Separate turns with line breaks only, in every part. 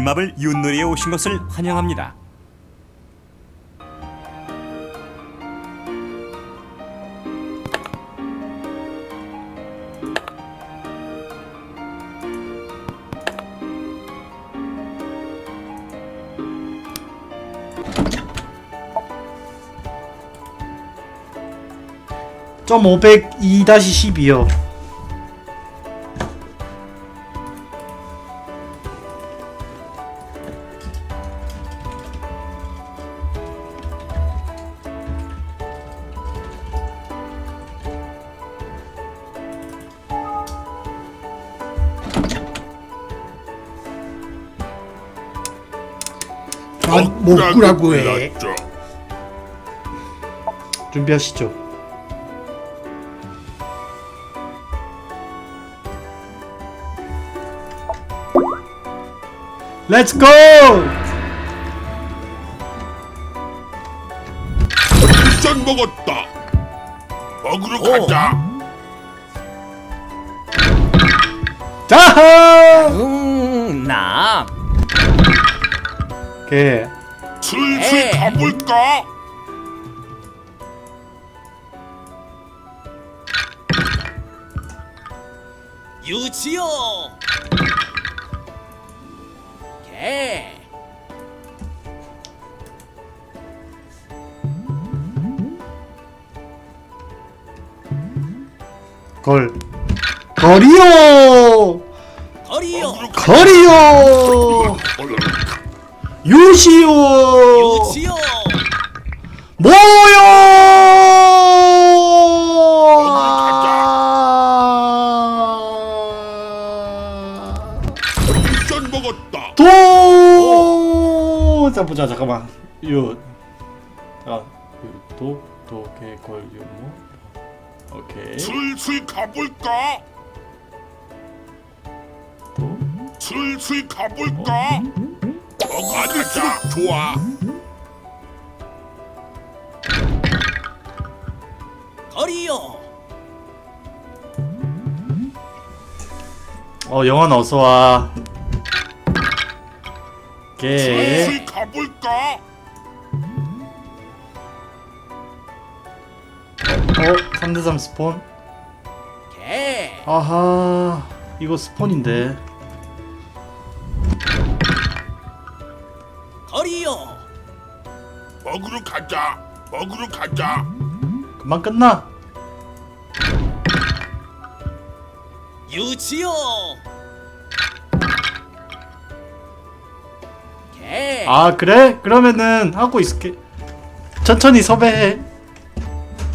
마을 윷놀이에 오신 것을 환영합니다.
점 502-12요. 아, 먹으라고 해. 준비하시죠. 렛츠 고!
미션 먹었다. 먹으러 가자.
자하!
음, 나.
오케이.
슬슬
에.
가볼까?
유치요. 개.
걸. 거리요!
거리요.
먹으러
거리요!
유치요.
모여!
미션 먹었다.
도! 자 보자 잠깐만. 유. 아, 도, 도, 개, 걸, 유, 뭐? 오케이.
슬슬 가볼까?
도.
슬슬 가볼까? 어, 아들수록 좋아.
거리요.
어 영원 어서 와. 개.
슬슬 가볼까?
어 3대3 스폰.
개.
아하 이거 스폰인데.
먹으러 가자. 먹으러 가자.
금방 끝나.
유치요. 개.
아 그래? 그러면은 하고 있을게. 천천히 섭외해.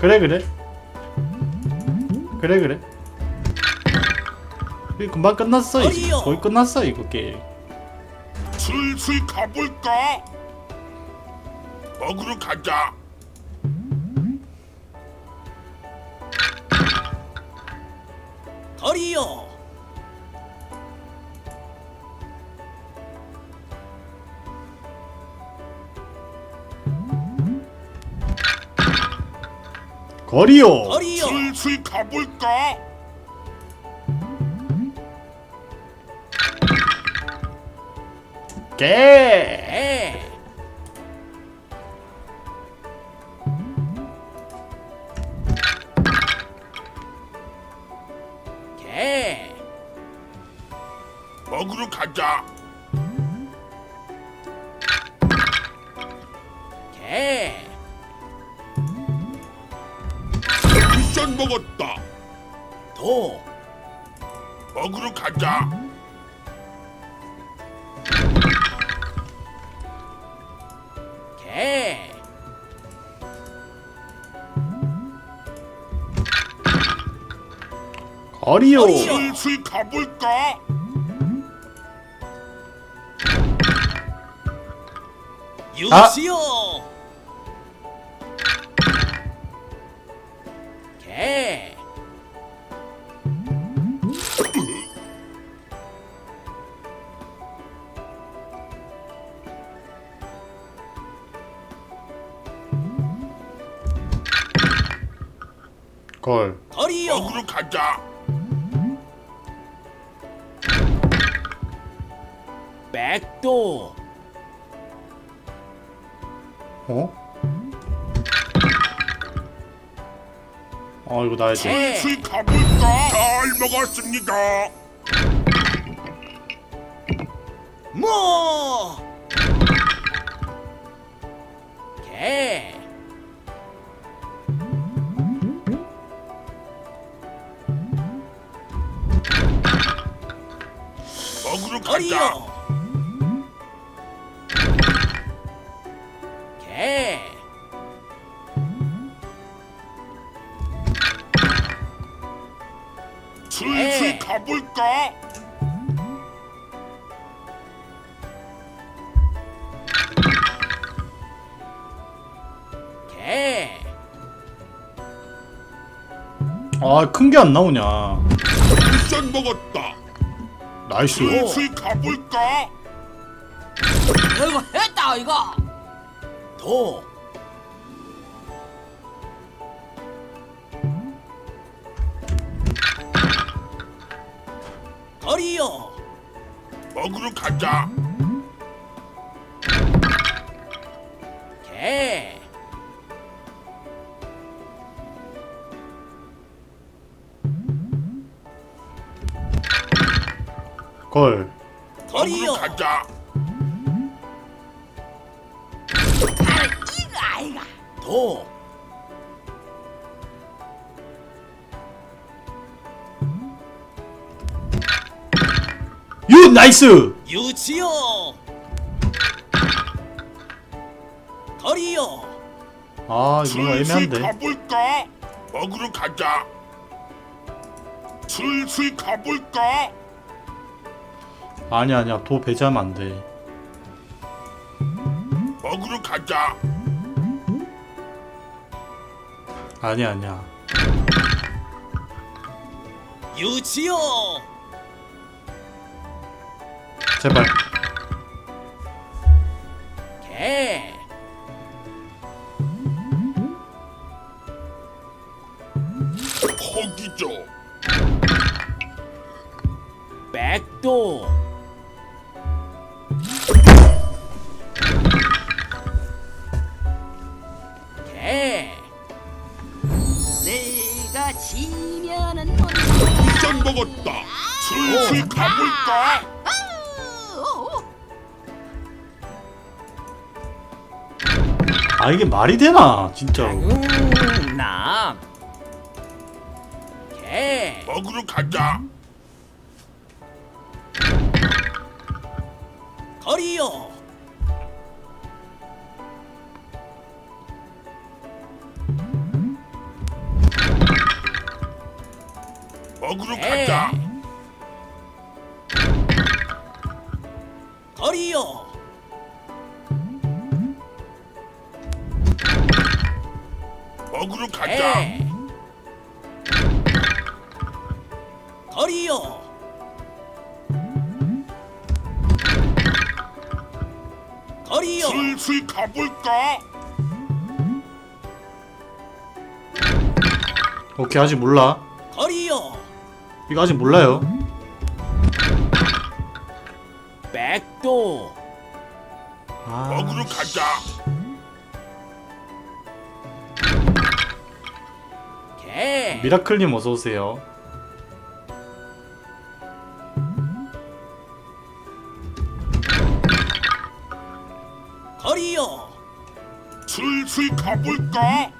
그래 그래. 그래 그래. 이거 금방 끝났어 이제.
어디요?
거의 끝났어 이거 게임.
슬슬 가볼까? 먹으러 가자.
거리요.
거리요.
거리요.
슬슬 가볼까?
개.
개. 개.
먹으러 가자.
개.
미션 먹었다.
도.
먹으러 가자.
거리요.
슬슬 가볼까?
유치요. 개.
걸.
거리요.
먹으러 가자.
배. 백도
어? 아 이거 나야지
개
슬슬 가볼까? 잘 먹었습니다.
뭐 개
먹으러 가자.
거리요
아 큰 게 안 나오냐
미션 먹었다.
나이스
슬슬 가볼까?
이거 했다 이거
도 거리요
먹으러 가자.
개
걸
거리요
가자.
나는 이거 아이가
도
유 나이스
유치요 거리요
아 이거 애매한데
가볼까? 먹으러 가자. 슬슬 가볼까?
아니야 아니야. 도 배제하면 안돼.
먹으러 가자.
아니야 아니야.
유치요!
제발.
개!
포기죠.
백도
지면은 못
미션 먹었다. 슬슬 가볼까?
아
이게 말이 되나 진짜로
음, 남개
먹으러 가자.
거리요
먹으러
개
가자.
거리요
먹으러 가자.
개 거리요 거리요
슬슬 가볼까?
오케이 아직 몰라 이거 아직 몰라요.
백도.
아
먹으러 가자.
개.
미라클님 어서오세요.
거리요.
슬슬 가볼까?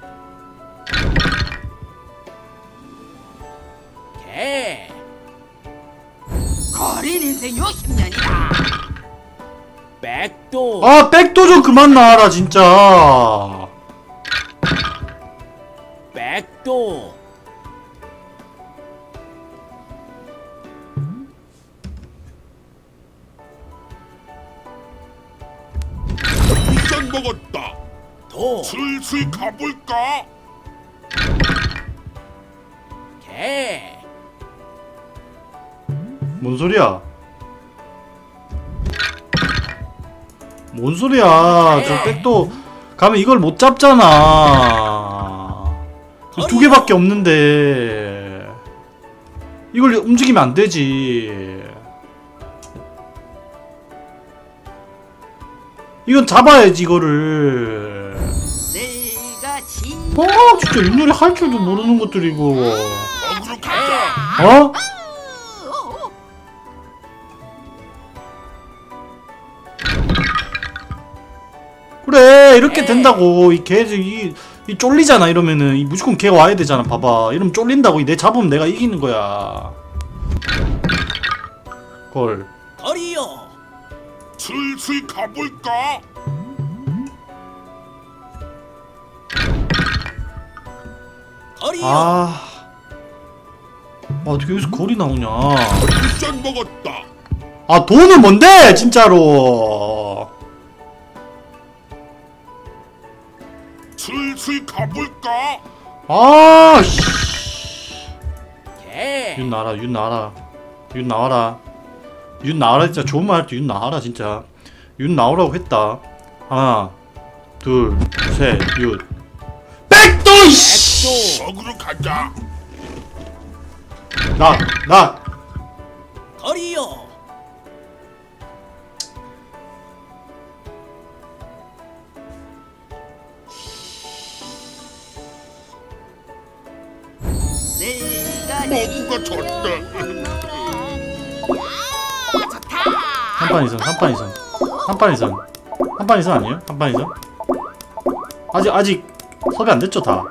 인생 60년이다.
백도.
아 백도 좀 그만 나와라 진짜.
백도.
미션 먹었다.
도.
슬슬 가볼까?
개.
뭔 소리야 뭔 소리야? 저 백도 가면 이걸 못 잡잖아. 이두 개밖에 없는데. 이걸 움직이면 안 되지. 이건 잡아야지 이거를. 아 진짜 윷놀이 할 줄도 모르는 것들이고.
어
어? 이렇게 된다고 이 개 이, 이 쫄리잖아 이러면은 이 무조건 걔 와야 되잖아 봐봐 이러면 쫄린다고 내 잡으면 내가 이기는 거야 걸
거리요.
슬슬 가볼까?
거리요.
아... 아 어떻게 여기서 골이 나오냐
먹었다.
아 돈은 뭔데 진짜로
슬슬 가볼까?
아 씨.
개.
윤 나와라 윤 나와라 윤 나와라 윤 나와라 진짜 좋은 말 할 때 윤 나와라 진짜 윤 나오라고 했다 하나 둘 셋 윤 백도 이씨
백도.
어그로 가자.
나 나
거리요.
먹구가 졌다.
아 좋다.
한판 이상 한판 이상 한판 이상 한판 이상 아니에요? 한판 이상 아직 아직 섭외 안 됐죠 다?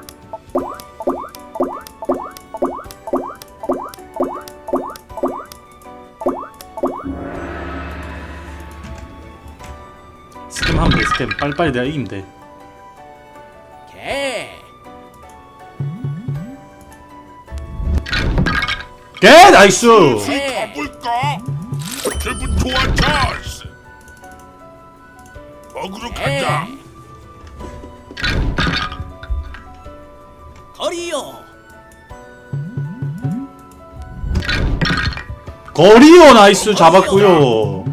스캠 하면 돼 스캠 빨리빨리 내가 이기면 돼
개
나이스
슬슬 가볼까? 기분 좋아 차스. 어그로 가자.
개. 거리요.
거리요 나이스 잡았고요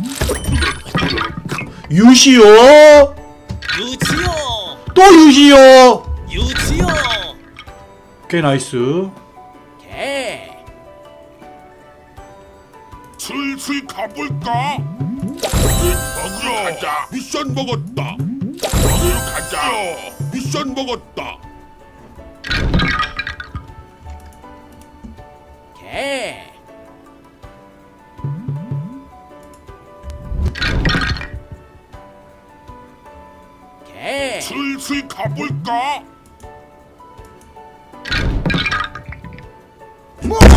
유시요
유치요.
또 유시요
유치요.
개 나이스
슬슬 가볼까? 어그로 가자. 미션 먹었다. 어그로 가자. 미션 먹었다.
개. 개.
슬슬 가볼까?
뭐. 도.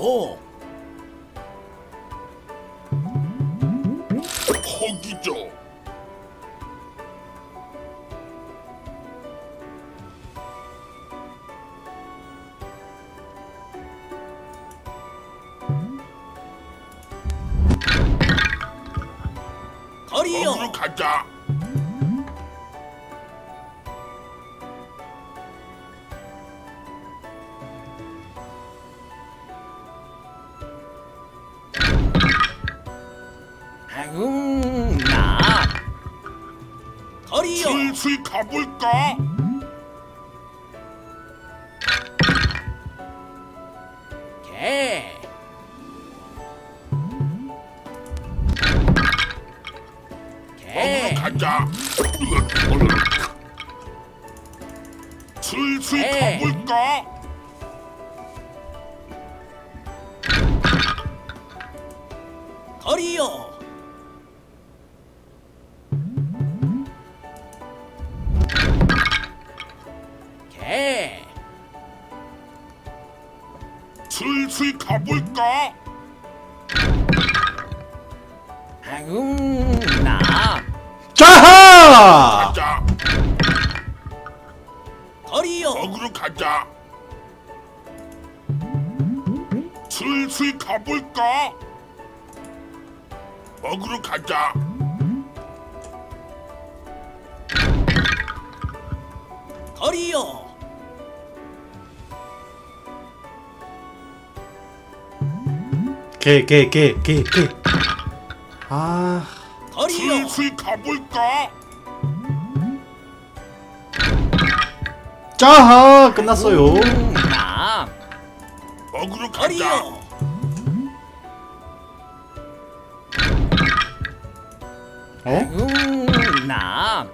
거기 슬슬 가볼까?
개. 개.
가자. 슬슬
에.
가볼까?
거리요.
자하
가자.
거리요.
어그로 가자. 슬슬 가볼까? 어그로 가자.
거리요.
개 개 개 개 개 아
거리요.
슬슬 가볼까?
자하 끝났어요
음, 나.
어그로 가자.
어?
흥남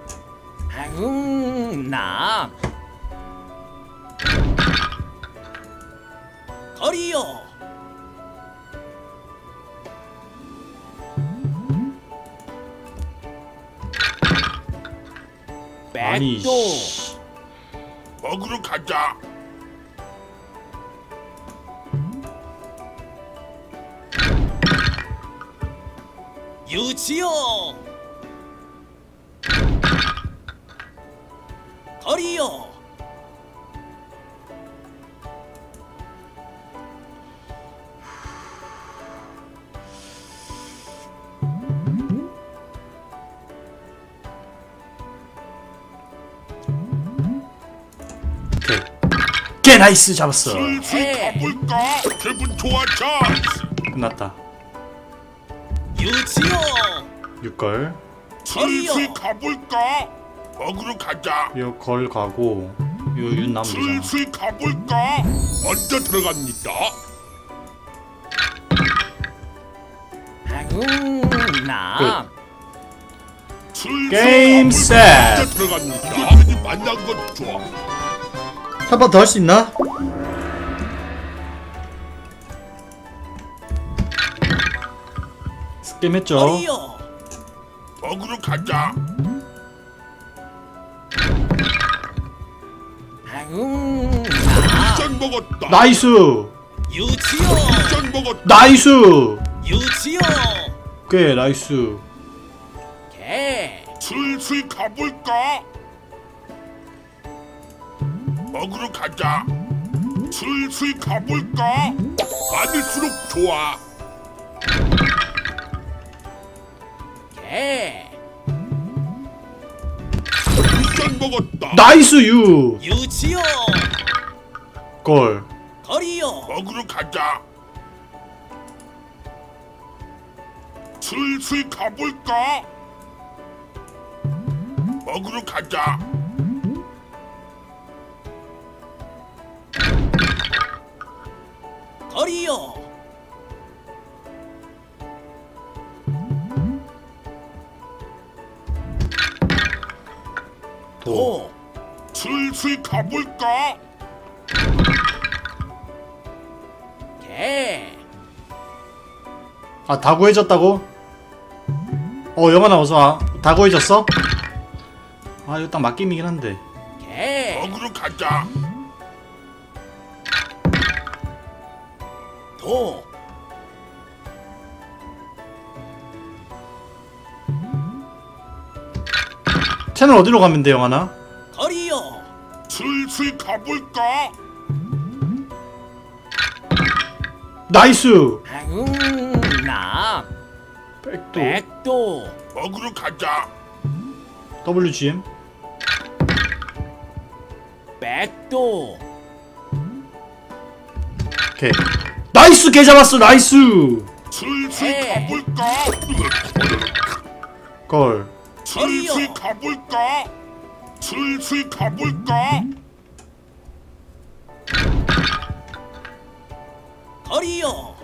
흥남 거리요
아니
백도
씨.
먹으러 가자.
유치요 거리요
개 나이스 잡았어
슬슬 가볼까? 기분 좋아 찬스.
끝났다
유치요
6걸
슬슬 가볼까? 먹으러 가자.
요걸 가고 요윤 되잖아
슬슬 가볼까? 먼저 들어갑니다. 슬슬
게임? 셋.
먼저 들어갑니다. 만난 건 좋아.
한 번 더 할 수 있나? 게임 했죠
거리요
먹으러 가자.
흥남
짠 먹었다.
나이스
유치요
짠 먹었다.
나이스
유치요
꽤 나이스
개
슬슬 가볼까? 먹으러 가자. 슬슬 가볼까? 많을수록 좋아. 개짠 먹었다.
나이스 유
유치요
골
거리요
먹으러 가자. 슬슬 가볼까? 먹으러 가자.
도도
슬슬 가볼까?
개
아, 다 구해졌다고? 어, 영환아, 어서와. 다 구해졌어? 아, 이거 딱 맡김이긴 한데.
개
먹으러 가자.
도
채널 어디로 가면 돼, 영환아?
거리요
슬슬 가볼까?
나이스!
흥남
백도.
백도
먹으러 가자.
WGM.
백도
오케이. 나이스! 개 잡았어! 나이스!
슬슬
에.
가볼까?
걸.
슬슬. 가볼까? 슬슬 가볼까?
거리요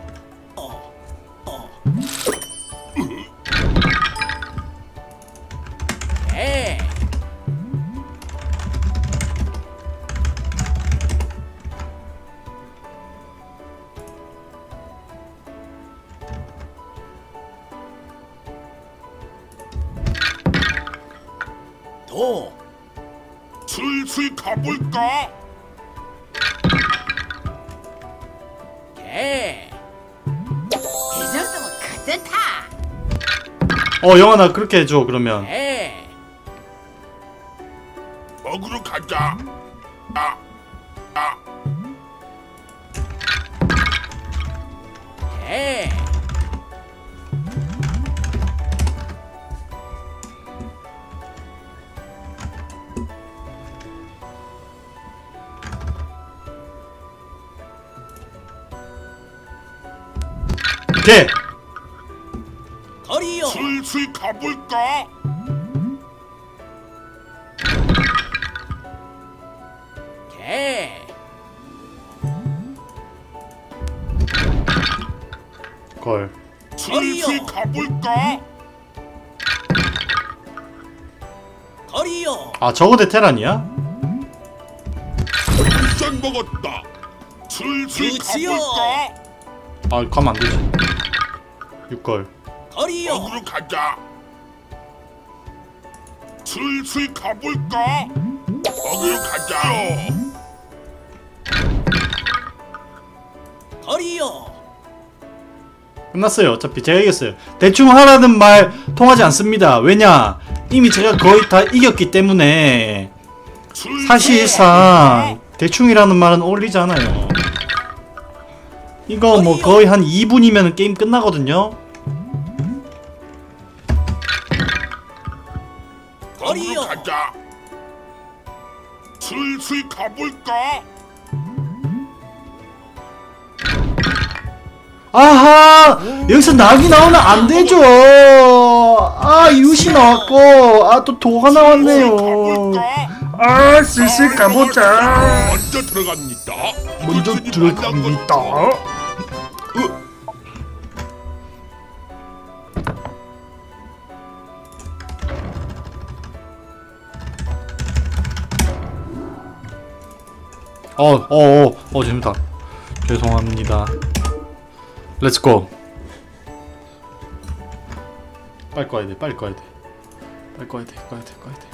슬슬 가볼까?
개이 정도면 그렇다.
어, 영환아, 그렇게 해줘, 그러면.
개
걸.
슬슬. 가볼까?
거리요.
아 저거 대 테란이야?
미션 먹었다. 슬슬. 가볼까?
아 가면 안 되지. 육걸.
거리요.
어그로 가자. 슬슬 가볼까? 어그로 가자.
거리요.
끝났어요. 어차피 제가 이겼어요. 대충 하라는 말 통하지 않습니다. 왜냐? 이미 제가 거의 다 이겼기 때문에 사실상 대충이라는 말은 어울리지 않아요. 이거 뭐 거의 한 2분이면 게임 끝나거든요.
거리요.
어그로 가자. 슬슬 가볼까?
아하! 여기서 낙이 나오면 안 되죠! 아, 이웃이 나왔고, 아, 또 도가 나왔네요. 아, 슬슬 가보자.
먼저 들어갑니다.
먼저 들어갑니다.
만난 것-
어, 어, 어, 어, 재밌다. 죄송합니다. 렛츠고. 빨리 꺼야 돼, 빨리 꺼야 돼. 빨리 꺼야 돼, 꺼야 돼, 꺼야 돼, 꺼야 돼.